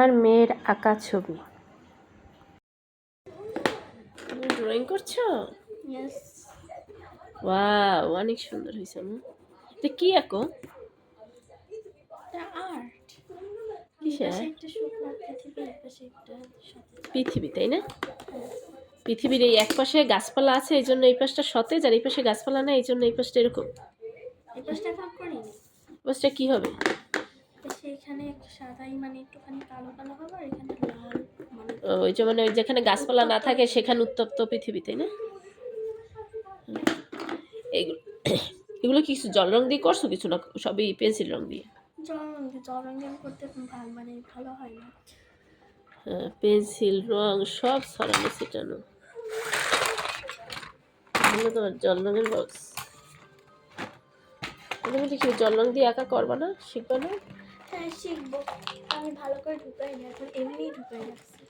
আমার মেয়ের আঁকা ছবি। তুমি ড্রয়িং করছ. ওয়াও অনেক সুন্দর হয়েছে আমু এটা কি আঁকো? এটা আর্ট কিসের? একটা শুকনো পৃথিবী তাই না? পৃথিবীর এই এক পাশে গাছপালা আছে এই জন্য এই পাশটা সতেজ আর এই পাশে গাছপালা নেই এই জন্য এই পাশটা এরকম। এই পাশটা কি হবে? এখানে সাদাই মানে একটুখানি কালো কালো হবে আর এখানে লাল মানে ওই যে মানে ওই যেখানে গাছপালা না থাকে সেখানে উত্তপ্ত পৃথিবী তাই না? হুম। এইগুলো এগুলো কিছু জল রং দিয়ে করছ কিছু না সবই পেন্সিল রং দিয়ে? জল রঙ দিয়ে জল রঙ দিয়ে করতে ভালো মানে ভালো হয় না। হ্যাঁ পেন্সিল রং সব ছড়ানো ছিটানো। এগুলো তোমার জল রঙের বক্স। তুমি কি জল রং দিয়ে একা করবা না শিখবা না? হ্যাঁ শিখব। আমি ভালো করে ঢুকাই না, এখন এমনি ঢুকাই রাখছি।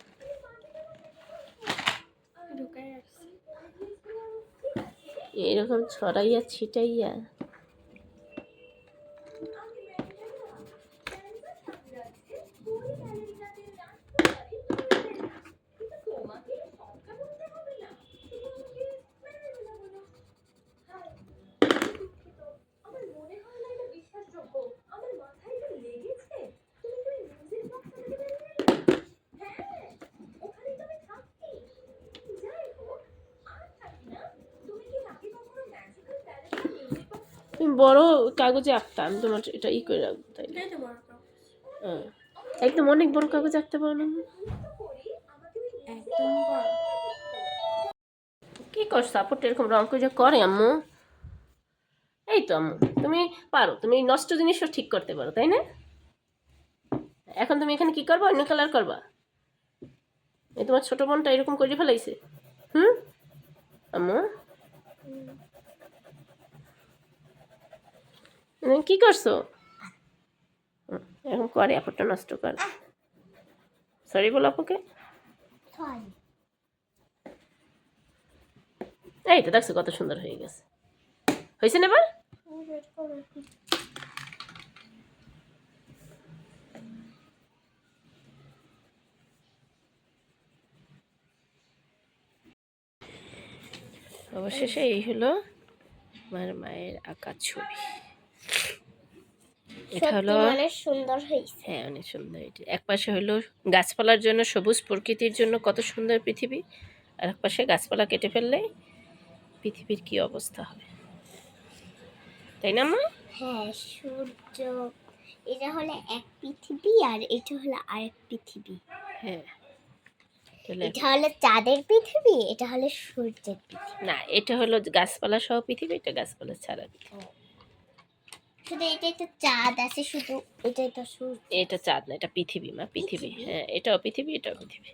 ঢুকাই রাখছি। এরকম ছড়াইয়া ছিটাইয়া বড় কাগজে আঁকতা আমি তোমার এটা ই করে রাখব তাই হ্যাঁ। একদম অনেক বড় কাগজ আঁকতে পারো না? কি কর সাপোর্ট এরকম রং করে যে করে আম্মু। এই তো আম্মু তুমি পারো তুমি নষ্ট জিনিসও ঠিক করতে পারো তাই না? এখন তুমি এখানে কি করবা? অন্য কালার করবা? এই তোমার ছোট বোনটা এরকম করে ফেলাইছে। হুম? আম্মু তুমি কি করছ? এখন করে আপুরটা নষ্ট করে। সরি বলো আপুকে। এই তো দেখছ কত সুন্দর হয়ে গেছে। হয়েছে না এবার? অবশেষে এই হলো আমার মায়ের আঁকা ছবি। এটা হলো অনেক সুন্দর হয়েছে হ্যাঁ অনেক সুন্দর এটি এক পাশে হলো গাছপালার জন্য সবুজ প্রকৃতির জন্য কত সুন্দর পৃথিবী। আর এক পাশে গাছপালা কেটে ফেললে পৃথিবীর কি অবস্থা হবে। তাই না মা? হ্যাঁ সূর্য এটা হলো এক পৃথিবী আর এটা হলো আরেক পৃথিবী। হ্যাঁ। এটা হলো চাঁদের পৃথিবী এটা হলো সূর্যের পৃথিবী। না এটা হলো গাছপালা সহ পৃথিবী এটা গাছপালা ছাড়া পৃথিবী। শুধু এটা একটা চাঁদ আছে শুধু এটাই তো সূর্য। এটা চাঁদ না এটা পৃথিবী মা পৃথিবী। পৃথিবী? হ্যাঁ এটাও পৃথিবী এটাও পৃথিবী।